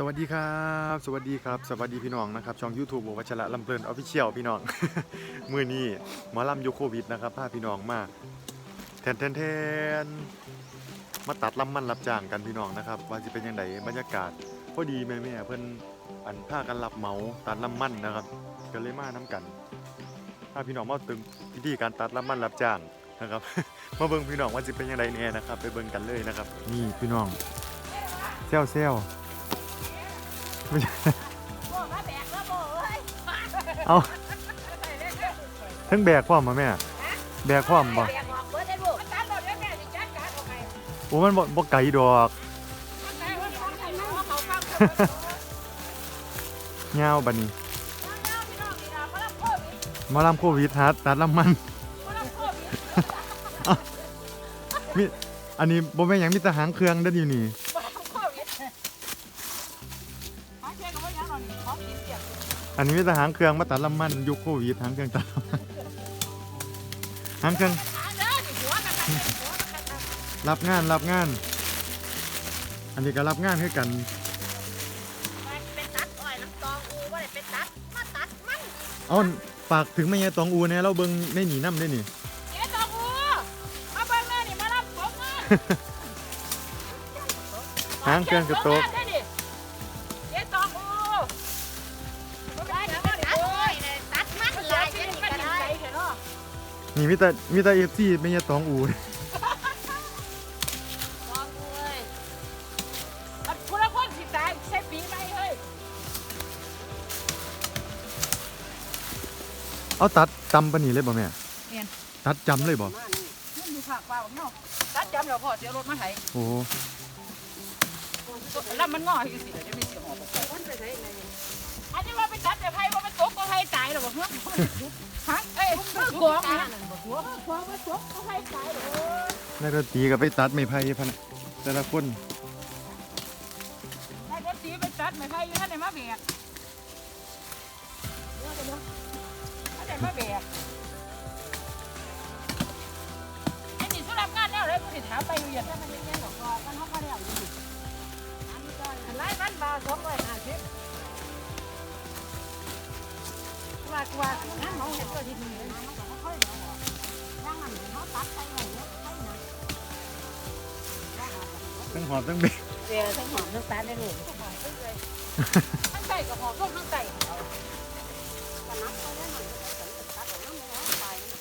สวัสดีครับ สวัสดีครับ สวัสดีพี่น้องนะครับ ช่อง YouTube วัชระลำเพลินออฟฟิเชียลพี่น้อง มือนี้หมอลำยุโควิดนะครับพาพี่น้องมาแทนแทนแทนมาตัดลำมันรับจ้างกันพี่น้องนะครับว่าจะเป็นยังไงบรรยากาศพอดีแม่แม่เพิ่นอันพากันรับเหมาตัดลำมันนะครับก็เลยมาน้กันพาพี่น้องมาตึงพิธีการตัดลำมันรับจ้างนะครับ มาเบิ่งพี่น้องว่าจะเป็นยังไงแน่นะครับ ไปเบิ่งกันเลยนะครับ นี่พี่น้องเซลเซล ไม่ใช่โบ้มาแบกแล้วโบ้เอ้ยเอาทั้งแบกความมาแม่ แบกความบ่แบกออกเบิดได้ลูกมันตัดรถแล้วแม่สิจัดการเอาไปโอ้มันบ่บ่ไกลดอกมันแต่ว่าของใครเนาะเขาฟังเขายาวบัดนี้เอาพี่น้องนี่ล่ะมารับโควิดหมาลำโควิดฮัดตัดลำมันมารับโควิดมีอันนี้บ่แม่นหยังมีแต่หางเครื่องเด้ออยู่นี่ อกนี่ของกินเสียบอันนี้มีแต่หางเครื่องมาตัดลำมันยุคโควิดหางเครื่องตัดลำมันหางเครื่องหาเด้อนี่หัวกันกันหัวกันกันรับงานรับงาน อันนี้ก็รับงานคือกันไปเป็นตัดอ้อยน้ำตองอูบ่ได้เป็นตัดมาตัดมันเอาฝากถึงแม่ยายตองอูแน่เราเบิ่งในหนีน้ำได้นี่เจ๊ตองอูมาเบิ่งแม่นี่มารับผมเงินหางเครื่องกระโตก นี่มีแต่มีแต่ FC แม่ยายตองอูลองดูเลยอันคุณละคนสิตายใช้ปีไหมเฮ้ยเอาตัดจำปานนี้เลยบ่แม่เมียนตัดจำเลยบ่มันอยู่ภาคเปล่าเนาะตัดจำเดี๋ยวพ่อเสียรถมาให้โอ้แล้วมันงอให้สิเดี๋ยวมีเสียงหอบมันไปไหนอันนี้ว่าไปตัดแต่ไผว่ามันตกก็ให้ตายหรอบ่เฮ้ยฮะเอ้ยคือกองนะ หัวกนตกก็ให้ตายหรอนักดนตรีก็ไปตัดไม้ไผ่พะนแต่ละคนให้รถสีไปตัดไม่ไผอยู่ท่านไหนมาแบกเดี๋ยวเดี๋ยวท่านไหนมาแบกไอ้นี่สุรับงานแนวเลยดไปอยู่อย่างนั้นมันยังไงหรอกว่ามันเขาก็ได้เอาอยู่อันไล่มันมาสองร้อย ที่นี่เลยนะมันก็ค่อยๆเดี๋ยวออกย่างนั้นเขาตัดไปไว้เยอะไปนะทั้งหอบทั้งเบรกเดี๋ยวทั้งหอมทั้งตาได้ลูกทั้งใส่กับหอมทั้งใส่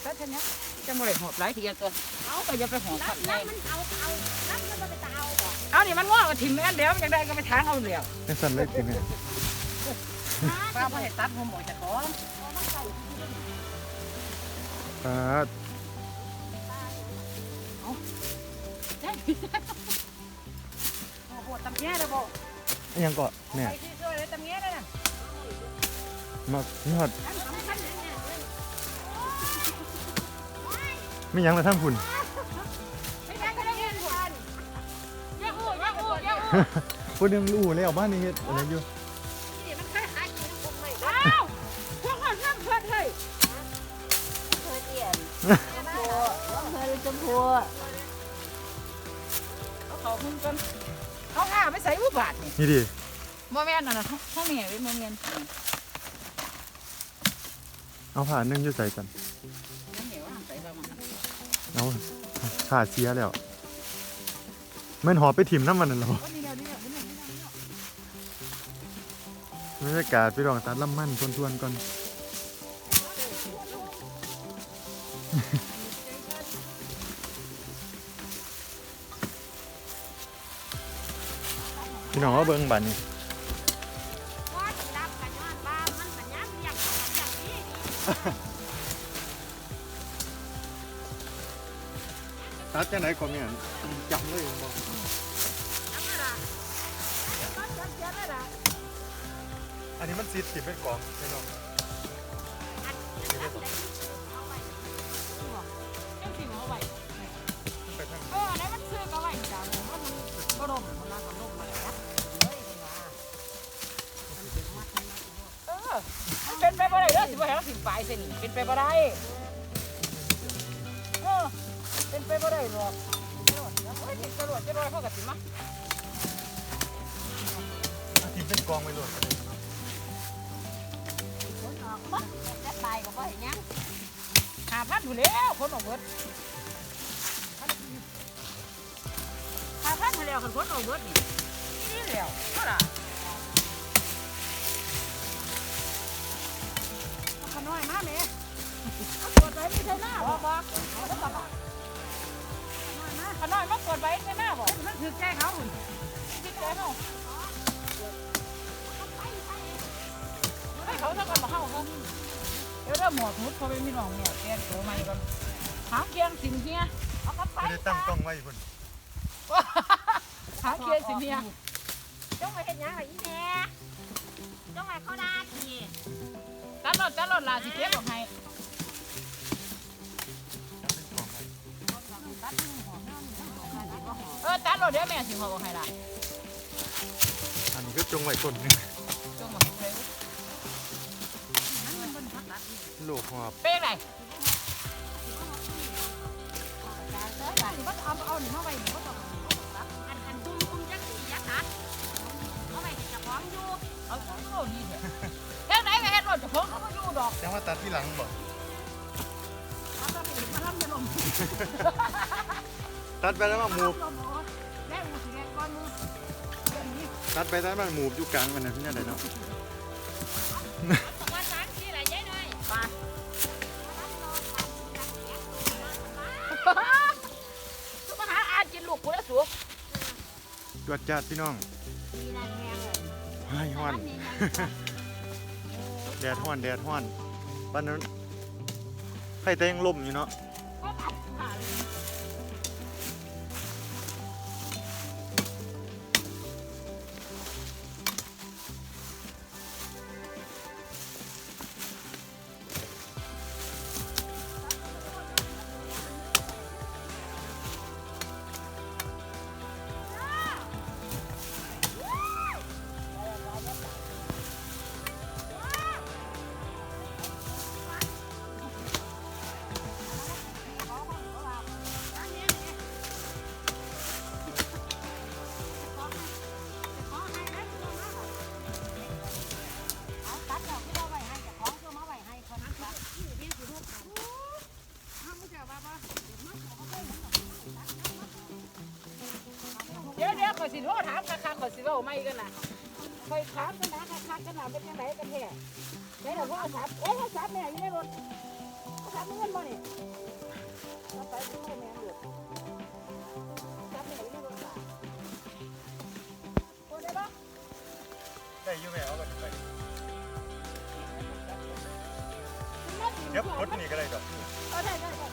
ก็เท่านี้จะมาเลยหอบหลายทีตัว เอาไปอย่าไปหอบขัดไงมันเอาเอาน้ำมันก็ไปตาเอาบ่เอานี่มันงอกกับถิ่มกันเดี๋ยวมันจะได้ก็ไปทางเอาเดียวจังสั่นเลยจริงเนี่ย ป้าพอเห็นตัดผมบอกจะขอตัดโอ้โหตำแย่เลยบอกอิหยังก็แม่ไอ้ที่ช่วยเลยตำแย่เลยนะมายอดไม่หยังละทั้งคุณ ไม่ได้ก็ได้เงินคนย่าอู้ย่าอู้ย่าอู้คนยังรู้แล้วบ้านนี้เฮ็ดอะไรอยู่ เปลี่ยนชมพูเคยชมพูเขาเขามึงกันเขาห้าไม่ใส่อุบาทนี่นี่ดิโมเมนต์นั่นน่ะเขาเมียไว้โมเมนต์เอาผ่านนึงอยู่ใส่กันใส่ประมาณนั้นเอาขาเสียแล้วมันหอบไปถิ่มน้ำมันนั่นเหรอวันนี้เดี๋ยวนี้เดี๋ยวนี้เดี๋ยวนี้บรรยากาศพี่รองตัดลำมันทวนๆก่อน พี่น้องว่าเบิ้งบันนี่ว่าสิรับกันย้อนบ้านมันมันย้ำเลี้ยงกันอย่างนี้ตัดจังไหนก่อนเนี่ยจำเลยบอกน้ำอะไรก็จะเสียแล้วล่ะอันนี้มันซีดติดเป็นกล่องพี่น้องอันนี้รับได้เไปบ่ได้เด้อสิบ่ให้เราสิปลายเส้นเป็นไปบ่ได้เออเป็นไปบ่ได้หรอกเฮ้ยติดจรวดจรวดเขาก็สิมาอาทิตย์เป็นกองไว้เลยคนออกบ่จะตายก็บ่เห็นหยังหาพันอยู่แล้วคนออกเบิดหาพันอยู่แล้วคนคนออกเบิดนี่นี่แล้วเท่า น้อยมาแม่เอาตรวจไว้ไม่ใช่หน้าบ่บ่เอาแล้วก็บ่ขน้อยมาตรวจไว้ใช่หน้าบ่มันถือแก้เขาหุ่นถือแก้เขาให้เขาเท่ากันบ่เข้าเขาเดี๋ยวเริ่มหมดมุดเขาไปมีน้องเนี่ยแกนตัวใหม่ก่อนหาเกียงสินเฮียเอากลับไปไม่ได้ตั้งกล้องไว้พุ่นหาเกียงสินเฮียจงไปเห็นหยังล่ะอีแม่จงไปเขาด่าที ตัดรถตัดรถลาสิเก็บออกให้เออตัดรถเดี๋ยวแม่สิเขาบอกให้ละอันนี้ก็จงไว้ต้นหนึงจงมาให้เร็วโลกหอบเป็นไรอันอันตุ้มตุ้มจังสียักษ์ตัดเอาไปให้เจ้าของอยู่ เอาของโลดีเถอะเฮ็ดไหนก็เฮ็ดรถเจะของเขาก็อยู่ดอกแต่ว่าตัดที่หลังบ่เอาตัวไปมาล่ำจะลงตัดไปแล้วมาหมูบแม่กูสิแกก่อนมึงเดี๋ยวนี้ตัดไปตัดมาหมูบอยู่กลางมันน่ะที่นั่นได้เนาะบอกว่าสามสี่ละยายหน่อยไปสุมาหาอากินลูกกูแล้วสู จวดจัดพี่น้อง ห้ายฮ้อน แดดฮ้อน แดดฮ้อนปันนั้นไข่แตงล่มอยู่เนาะ ไม่กันนะขอยถามกันนะค่ะค่ะกันนะเป็นยังไงกันแท้ไหนเราโทรศัพท์เอ้ยโทรศัพท์แม่อยู่ในรถโทรศัพท์มีเงินบ่เนี่ยเราไปดูแม่อยู่โทรศัพท์แม่อยู่ในรถค่ะโทรได้ปะได้อยู่แม่เอาไปไปเดี๋ยวกดนี่ก็ได้ดอกเออได้ได้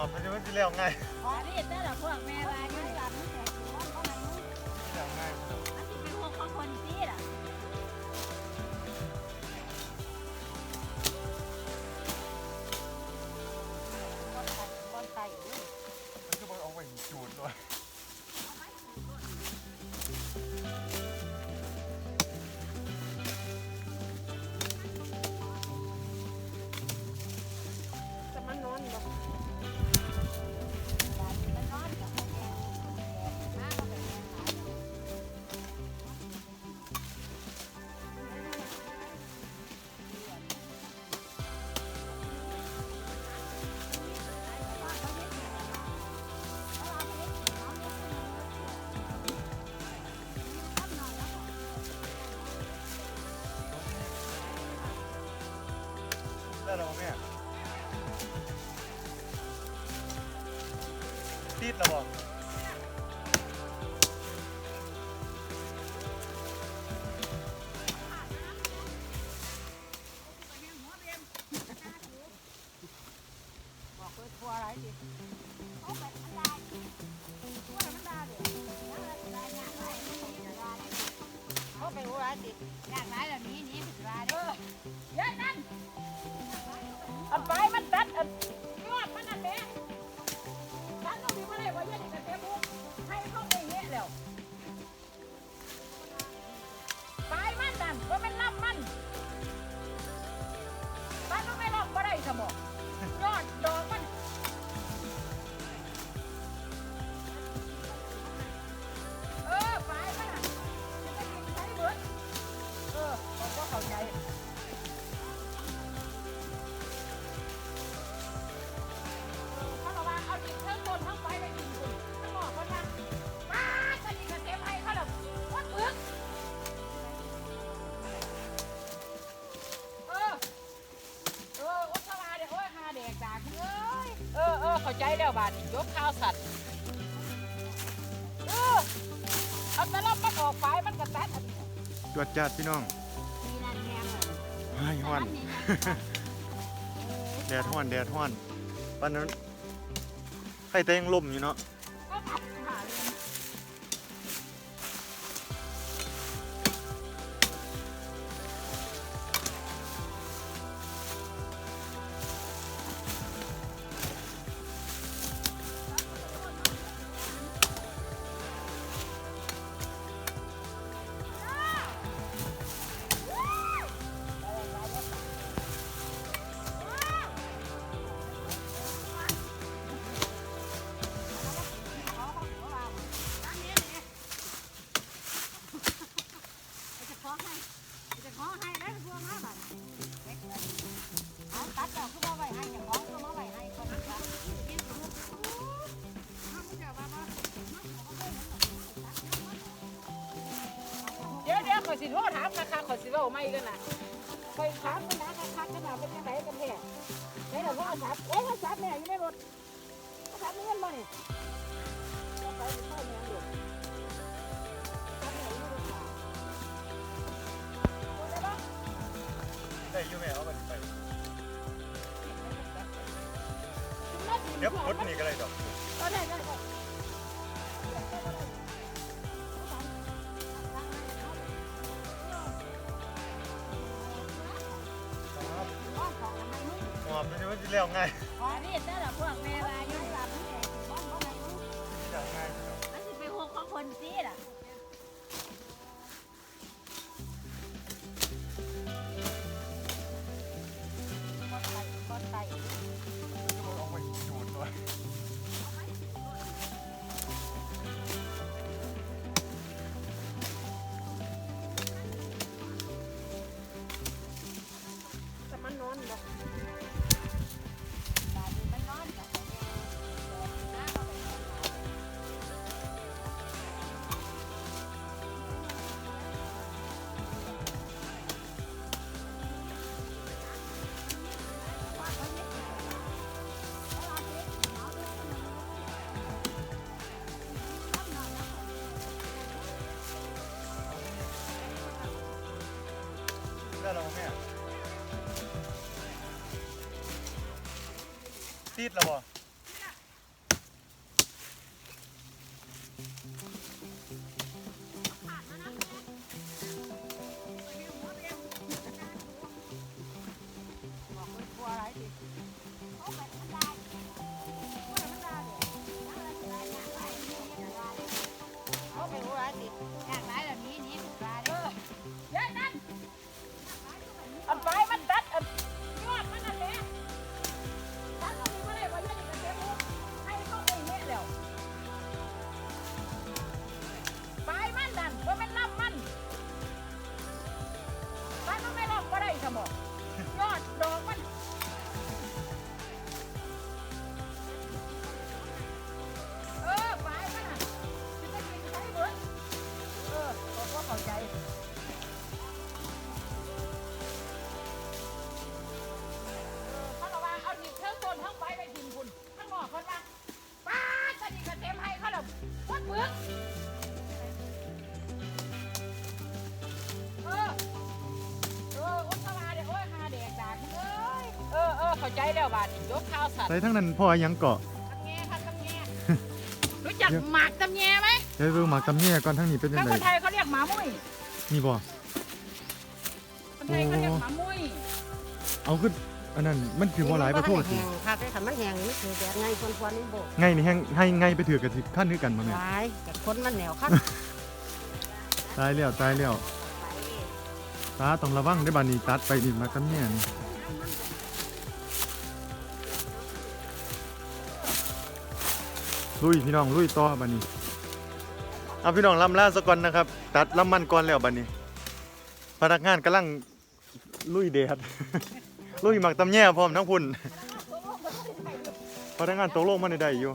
อบมันจะไม่สิแล้วง่ายอ๋อนี่เต้อพวกแม่ว่าอยู่หลังนี่แต่ว่าเขาไม่รู้เล้วง่ายมันสิเป็นพวกขอคนซีล่ะบอลไตมันก็บ่เอาไว้จูดด้วย กลัวอะไรดิเขาไปมันได้ทั่วมันด้เลยแล้วได้ยากไรมันมีได้เขาไปทัวอะไรดิยากไรแบบนี้นี่เป็นไรเออเยอะนั่นอันไปมันตัดอันยอดมันอันเนี้ยตัดต้องมีมาได้ว่าเยอะนี่กันเต็มบุกให้เขาไปเงี้ยแล้วไปมันนั่นว่ามันรับมันตัดต้องไม่รับก็ได้สมอง เข้าใจแล้วบาดนี้ยกข้าวสัตว์เออเอาแต่ละมันออกไปมันก็ตัดอันนี้จวดจัดพี่น้องมีนั่นแห้งเลยไอ้ฮ้อนนี่นะแดดฮ้อนแดดฮ้อนปานนั้นใครแต่ยังลมอยู่เนาะ ยวเดี๋ยวขอยสิโทรถามราคาขอยสิเว่าไม่กันนะคอยถามกันนะราคาขนาดเป็นยังไงกันแท้ไหนเดี๋ยวพ่อสับเอ้ยพ่อสับแม่อยู่ในรถพ่อสับมีเงินบ่นี่เอาไปไปเข้าแม่อยู่สับแม่อยู่ในรถค่ะโอ้ได้ปะได้อยู่แม่เอาไปไปน่าสิเดี๋ยวกดนี่ก็ได้ดอกเอาได้ได้ได้ มมันจะเลี้ยวง่ายอ๋อนี่แต่ละพวกแม่วาอยุ่ง ติด บาดนี้ยกข้าวสัตว์ใส่ทั้งนั้นพ่อยังเกาะตำแงค่ะตำแงรู้จักหมากตำแงไหมเดี๋ยวดูหมากตำเนี่ยก่อนทั้งนี้เป็นยัถ้างไงคนไทยเขาเรียกหมามุ้ยนี่บ่คนไทยเขาเรียกหมามุ้ยเอาขึ้นอันนั้นมันถือว่าหลายประโทษสิแห้งค่ะแต่ถ้ามันแห้งนี่คือแบบไงคนควรนี่โบกไงนี่แห้งให้ไงไปถือกันสิขั้นคือกันบ่แม่หลายแต่คนมันแนวขั้นตายแล้วตายแล้วตาต้องระวังได้อบาดนี้ตัดไปนี่หมากตำเนี่ยนี่ ลุยพี่น้องลุยต่อบัดนี้เอาพี่น้องลำล่าสก่อนนะครับ ตัดลำมันก่อนแล้วบัดนี้ พนักงานกำลังลุยเดดลุยหมักตำแย่พร้อมทั้งพุ่นพนักงานตกลงมาได้อยู่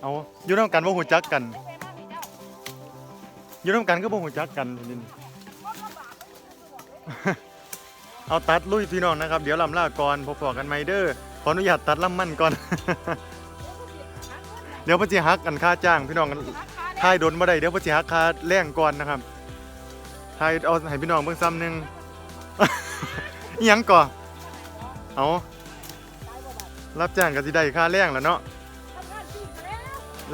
เอาอยู่น้ำกันบ่าหูจักกันอยู่น้ำกันก็บ่หูจักกันนี่ เอาตัดลุยพี่น้องนะครับ เดี๋ยวลำลาก่อนพบๆกันไหมเด้อขออนุญาตตัดลำมันก่อน เดี๋ยวพ่อสิฮักกันค่าจ้างพี่น้องกันทายโดนบ่ได้เดี๋ยวพ่อสิฮักค่าแรงก่อนนะครับทายเอาให้พี่น้องเบิ่งซ้ำหนึ่งยังก่อเอารับจ้างก็สิได้ค่าแรงแล้วเนาะ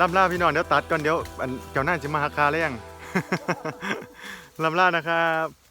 ลำลาพี่น้องเดี๋ยวตัดก่อนเดี๋ยวอันเจ้าหน้าจะมาหักค่าแรงลำลานะครับ